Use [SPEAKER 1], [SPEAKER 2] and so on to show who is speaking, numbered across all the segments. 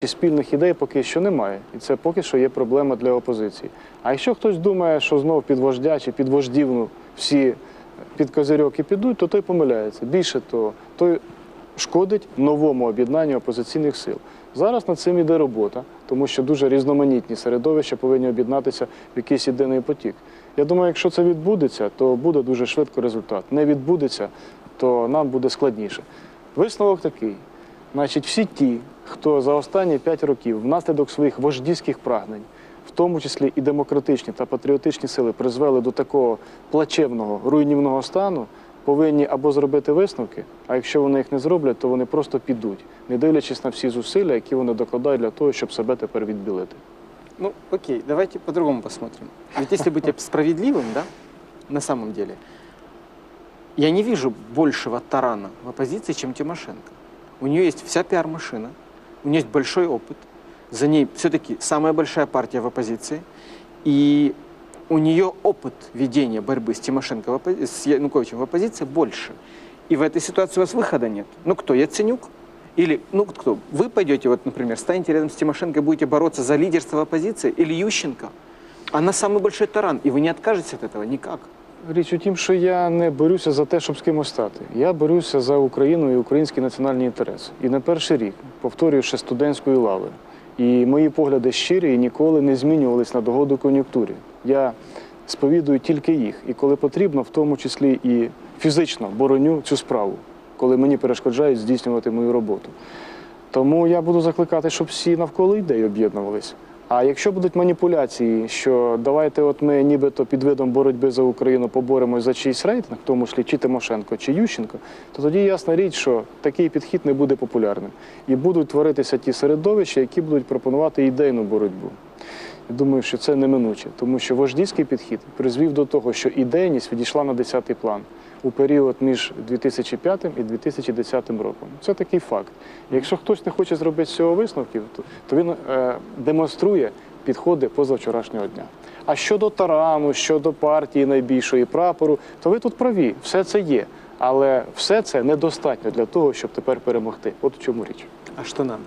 [SPEAKER 1] І спільних ідей поки що немає, і це поки що є проблема для опозиції. А якщо хтось думає, що знов під вождя чи під вождівну всі під козирьок і підуть, то той помиляється. Більше того, той шкодить новому об'єднанню опозиційних сил. Зараз над цим іде робота, тому що дуже різноманітні середовища повинні об'єднатися в якийсь єдиний потік. Я думаю, якщо це відбудеться, то буде дуже швидко результат. Не відбудеться, то нам буде складніше. Висновок такий. Значить, всі ті, хто за останні 5 років внаслідок своїх вождівських прагнень, в тому числі і демократичні та патріотичні сили, призвели до такого плачевного руйнівного стану, повинні або зробити висновки, а якщо вони їх не зроблять, то вони просто підуть, не дивлячись на всі зусилля, які вони докладають для того, щоб себе тепер відбілити.
[SPEAKER 2] Ну, окей, давайте по-другому посмотрим. Ведь если быть справедливым, да, на самом деле, я не вижу большего тарана в оппозиции, чем Тимошенко. У нее есть вся пиар-машина, у нее есть большой опыт, за ней все-таки самая большая партия в оппозиции, и у нее опыт ведения борьбы с Тимошенко, в оппози- с Януковичем в оппозиции больше. И в этой ситуации у вас выхода нет. Ну кто, Яценюк? Или, ну кто, вы пойдете, вот, например, станете рядом с Тимошенко и будете бороться за лидерство в оппозиции, или Ющенко? Она самый большой таран, и вы не откажетесь от этого никак.
[SPEAKER 1] Річ у тім, що я не борюся за те, щоб з кимось стати. Я борюся за Україну і український національний інтерес. І не перший рік, повторюю, ще студентської лави. І мої погляди щирі і ніколи не змінювались на догоду кон'юнктурі. Я сповідую тільки їх. І коли потрібно, в тому числі і фізично бороню цю справу, коли мені перешкоджають здійснювати мою роботу. Тому я буду закликати, щоб всі навколо ідей об'єднувалися. А якщо будуть маніпуляції, що давайте, от ми нібито під видом боротьби за Україну поборемось за чийсь рейтинг, в тому числі чи Тимошенко, чи Ющенко, то тоді ясна річ, що такий підхід не буде популярним. І будуть творитися ті середовища, які будуть пропонувати ідейну боротьбу. Я думаю, що це неминуче, тому що вождійський підхід призвів до того, що ідейність відійшла на 10-й план у період між 2005 і 2010 роком. Це такий факт. Якщо хтось не хоче зробити з цього висновків, то, він е, демонструє підходи позавчорашнього дня. А щодо тарану, щодо партії найбільшої прапору, то ви тут праві, все це є. Але все це недостатньо для того, щоб тепер перемогти. От в чому річ.
[SPEAKER 2] А что надо?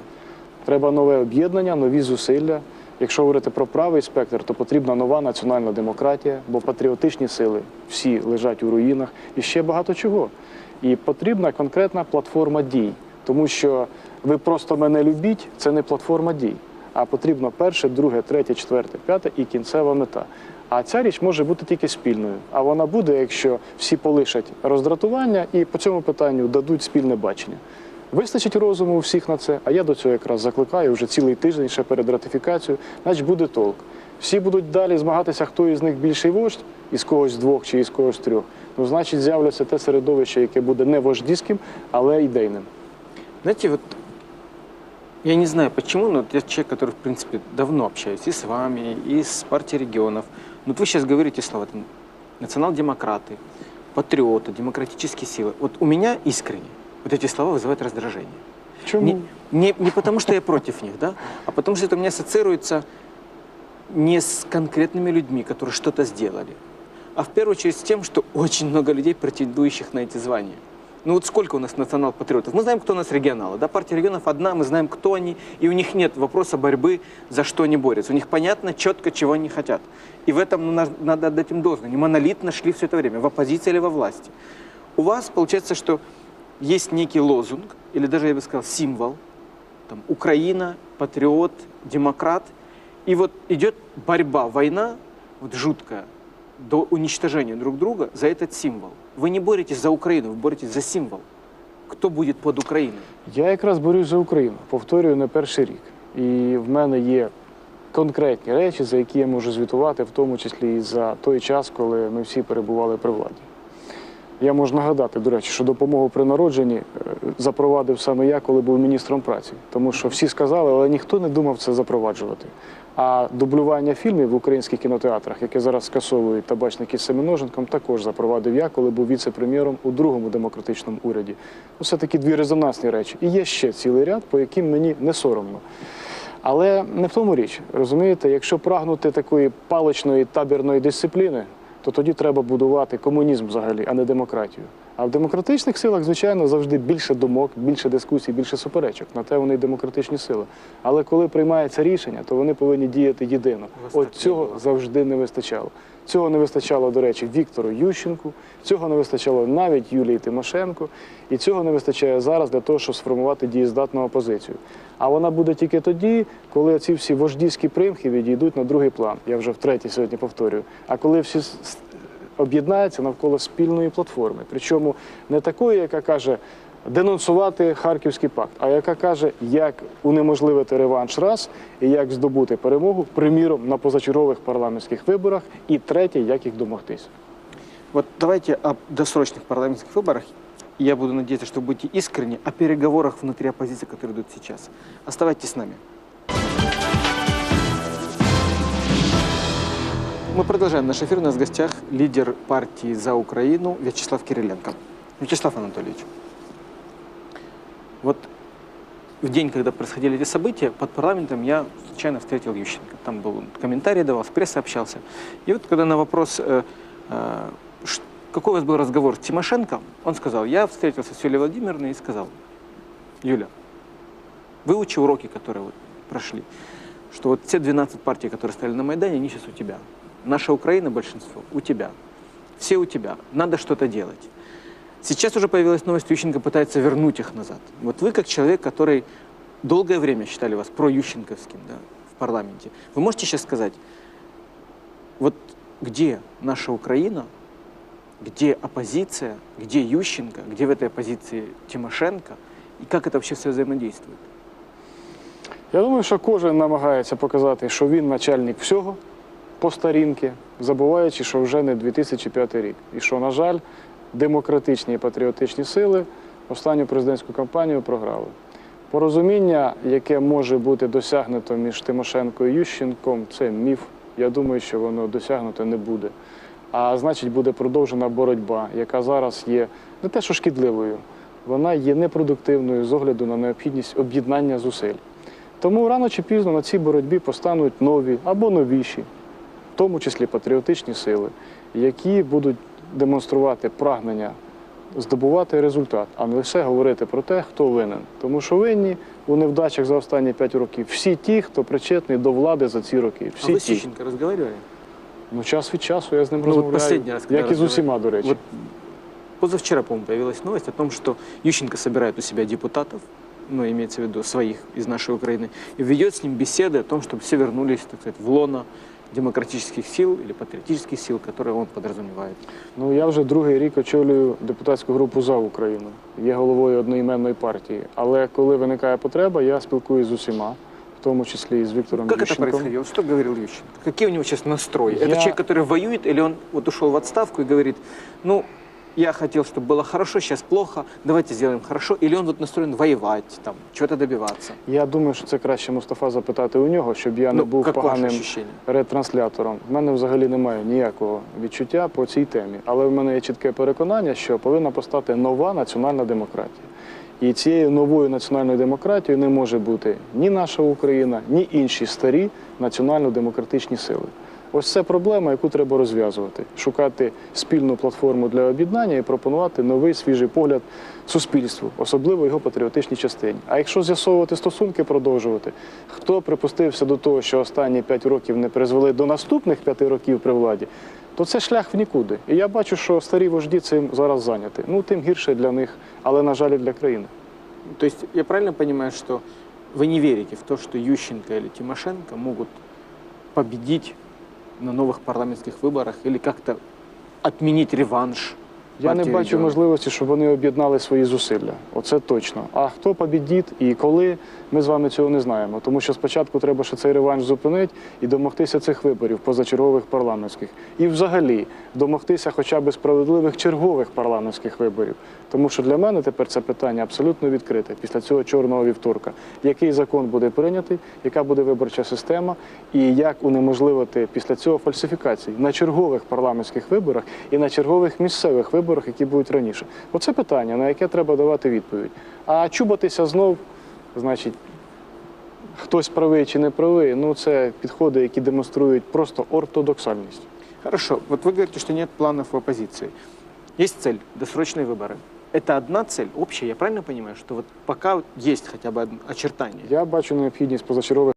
[SPEAKER 1] Треба нове об'єднання, нові зусилля. Якщо говорити про правий спектр, то потрібна нова національна демократія, бо патріотичні сили всі лежать у руїнах і ще багато чого. І потрібна конкретна платформа дій, тому що ви просто мене любіть, це не платформа дій. А потрібно перше, друге, третє, четверте, п'яте і кінцева мета. А ця річ може бути тільки спільною. А вона буде, якщо всі полишать роздратування і по цьому питанню дадуть спільне бачення. Вистачить розуму у всіх на це, а я до цього якраз закликаю вже цілий тиждень ще перед ратифікацією, значить буде толк. Всі будуть далі змагатися, хто із них більший вождь, із когось двох чи із когось трьох. Ну, значить, з'являться те середовище, яке буде не вождійським, але ідейним.
[SPEAKER 2] Знаете, вот я не знаю почему, но вот я человек, который, в принципе, давно общаюсь и с вами, и с партией регионов. Но вот вы сейчас говорите слова там, национал-демократы, патриоты, демократические силы. Вот у меня искренне вот эти слова вызывают раздражение.
[SPEAKER 1] Чому?
[SPEAKER 2] Не, не, не потому, что я против них, да, а потому что это у меня ассоциируется не с конкретными людьми, которые что-то сделали, а в первую очередь с тем, что очень много людей, претендующих на эти звания. Ну вот сколько у нас национал-патриотов? Мы знаем, кто у нас регионалы. Да, партия регионов одна, мы знаем, кто они, и у них нет вопроса борьбы, за что они борются. У них понятно четко, чего они хотят. И в этом ну, на- надо отдать им должное. Они монолитно шли все это время, в оппозиции или во власти. У вас получается, что есть некий лозунг, или даже, я бы сказал, символ, там, Украина, патриот, демократ. И вот идет борьба, война, вот жуткая, до уничтожения друг друга за этот символ. Вы не боретесь за Украину, вы боретесь за символ. Кто будет под Украиной?
[SPEAKER 1] Я якраз борюсь за Україну, повторюю не перший рік. І в мене є конкретні речі, за які я можу звітувати, в тому числі і за той час, коли ми всі перебували при владі. Я можу нагадати, до речі, що допомогу при народженні е, запровадив саме я, коли був міністром праці. Тому що всі сказали, але ніхто не думав це запроваджувати. А дублювання фільмів в українських кінотеатрах, яке зараз скасовують табачники з семиноженком, також запровадив я, коли був віце-прем'єром у другому демократичному уряді. Ну, Це такі дві резонансні речі. І є ще цілий ряд, по яким мені не соромно. Але не в тому річ. Розумієте, якщо прагнути такої паличної табірної дисципліни, то тоді треба будувати комунізм взагалі, а не демократію. А в демократичних силах, звичайно, завжди більше думок, більше дискусій, більше суперечок. На те вони демократичні сили. Але коли приймається рішення, то вони повинні діяти єдино. От цього завжди не вистачало. Цього не вистачало, до речі, Віктору Ющенку, цього не вистачало навіть Юлії Тимошенко, і цього не вистачає зараз для того, щоб сформувати дієздатну опозицію. А вона буде тільки тоді, коли ці всі вождівські примхи відійдуть на другий план. Я вже втретє сьогодні повторюю. А коли всі об'єднаються навколо спільної платформи, причому не такої, яка каже Денонсувати Харківський пакт, а яка каже, як унеможливити реванш раз і як здобути перемогу, приміром на позачергових парламентських виборах, і третє, як їх домогтися.
[SPEAKER 2] Вот давайте о досрочных парламентских выборах. Я буду надеяться, что вы будете искренни о переговорах внутри оппозиции, которые идут сейчас. Оставайтесь с нами. Мы продолжаем наш эфир. У нас в гостях лидер партии «За Украину» Вячеслав Кириленко. Вячеслав Анатольевич, вот в день, когда происходили эти события, под парламентом я случайно встретил Ющенко. Там был комментарий давал, с прессой общался. И вот когда на вопрос, э, э, какой у вас был разговор с Тимошенко, он сказал, я встретился с Юлией Владимировной и сказал, Юля, выучи уроки, которые вот прошли, что вот те 12 партий, которые стояли на Майдане, они сейчас у тебя. Наша Украина, большинство, у тебя. Все у тебя. Надо что-то делать. Сейчас уже появилась новость, Ющенко пытается вернуть их назад. Вот вы, как человек, который долгое время считали вас проющенковским да, в парламенте, вы можете сейчас сказать, вот где наша Украина, где оппозиция, где Ющенко, где в этой оппозиции Тимошенко, и как это вообще все взаимодействует?
[SPEAKER 1] Я думаю, що кожен намагається показати, що він начальник всього по старінки, забуваючи, що вже не 2005 рік. І що, на жаль, демократичні і патріотичні сили останню президентську кампанію програли. Порозуміння, яке може бути досягнуто між Тимошенко і Ющенком, це міф. Я думаю, що воно досягнуто не буде. А значить, буде продовжена боротьба, яка зараз є не те, що шкідливою, вона є непродуктивною з огляду на необхідність об'єднання зусиль. Тому рано чи пізно на цій боротьбі постануть нові або новіші, в тому числі патріотичні сили, які будуть демонструвати прагнення здобувати результат, а не лише говорити про те, хто винен. Тому що винні у невдачах за останні 5 років всі ті, хто причетний до влади за ці роки.
[SPEAKER 2] А
[SPEAKER 1] Всі
[SPEAKER 2] вы с
[SPEAKER 1] ті.
[SPEAKER 2] Ющенко разговаривали?
[SPEAKER 1] Ну, час від часу я з ним
[SPEAKER 2] Ну, от
[SPEAKER 1] розмовляю,
[SPEAKER 2] останній раз, коли
[SPEAKER 1] як і з
[SPEAKER 2] розмовляли.
[SPEAKER 1] усіма, до речі.
[SPEAKER 2] Вот позавчера, по-моему, появилась новость о том, что Ющенко собирает у себя депутатов, ну, имеется в виду своих из нашей Украины, и ведет с ним беседы о том, чтобы все вернулись, так сказать, в лоно демократических сил или патриотических сил, которые он подразумевает.
[SPEAKER 1] Ну я вже другий рік очолюю депутатську групу за Україну. Є головою одноіменної партії. Але коли виникає потреба, я спілкуюсь з усіма, в тому числі і з Віктором
[SPEAKER 2] Как это
[SPEAKER 1] Ющенком.
[SPEAKER 2] происходило? Что говорил Ющенко? Какие у него сейчас настрои? Это
[SPEAKER 1] Я-
[SPEAKER 2] человек, который воюет, или он вот ушел в отставку и говорит, ну, я хотел, чтобы было хорошо, сейчас плохо, давайте сделаем хорошо. Или он вот настроен воевать, там, чего-то добиваться.
[SPEAKER 1] Я думаю, що це краще Мустафа запитати у нього, щоб я не
[SPEAKER 2] ну,
[SPEAKER 1] був поганим
[SPEAKER 2] ощущение?
[SPEAKER 1] ретранслятором. В мене взагалі немає ніякого відчуття по цій темі. Але в мене є чітке переконання, що повинна постати нова національна демократія. І цією новою національною демократією не може бути ні наша Україна, ні інші старі національно-демократичні сили. Ось це проблема, яку треба розв'язувати, шукати спільну платформу для об'єднання і пропонувати новий свіжий погляд суспільству, особливо його патріотичній частині. А якщо з'ясовувати стосунки, продовжувати, хто припустився до того, що останні п'ять років не призвели до наступних п'яти років при владі, то це шлях в нікуди. І я бачу, що старі вожді цим зараз зайняті. Ну тим гірше для них, але на жаль, і для країни.
[SPEAKER 2] То есть я правильно понимаю, что вы не верите в то, что Ющенко или Тимошенко могут победить на новых парламентских выборах или как-то отменить реванш?
[SPEAKER 1] Я не бачу
[SPEAKER 2] регионов?
[SPEAKER 1] можливості, щоб вони об'єднали свої зусилля. Оце точно. А хто побідіть і коли, ми з вами цього не знаємо. Тому що спочатку треба ще цей реванш зупинити і домогтися цих виборів позачергових парламентських. І взагалі домогтися хоча б справедливих чергових парламентських виборів. Тому що для мене тепер це питання абсолютно відкрите після цього чорного вівторка. Який закон буде прийнятий, яка буде виборча система, і як унеможливити після цього фальсифікації на чергових парламентських виборах і на чергових місцевих виборах, які будуть раніше. Оце питання, на яке треба давати відповідь. А чубатися знов, значить, хтось правий чи не правий, ну це підходи, які демонструють просто ортодоксальність.
[SPEAKER 2] Хорошо. Вот вы говорите, что нет планов в оппозиции. Есть цель – досрочные выборы. Это одна цель, общая, я правильно понимаю, что вот пока есть хотя бы одно очертание?
[SPEAKER 1] Я бачу необхідність позачергових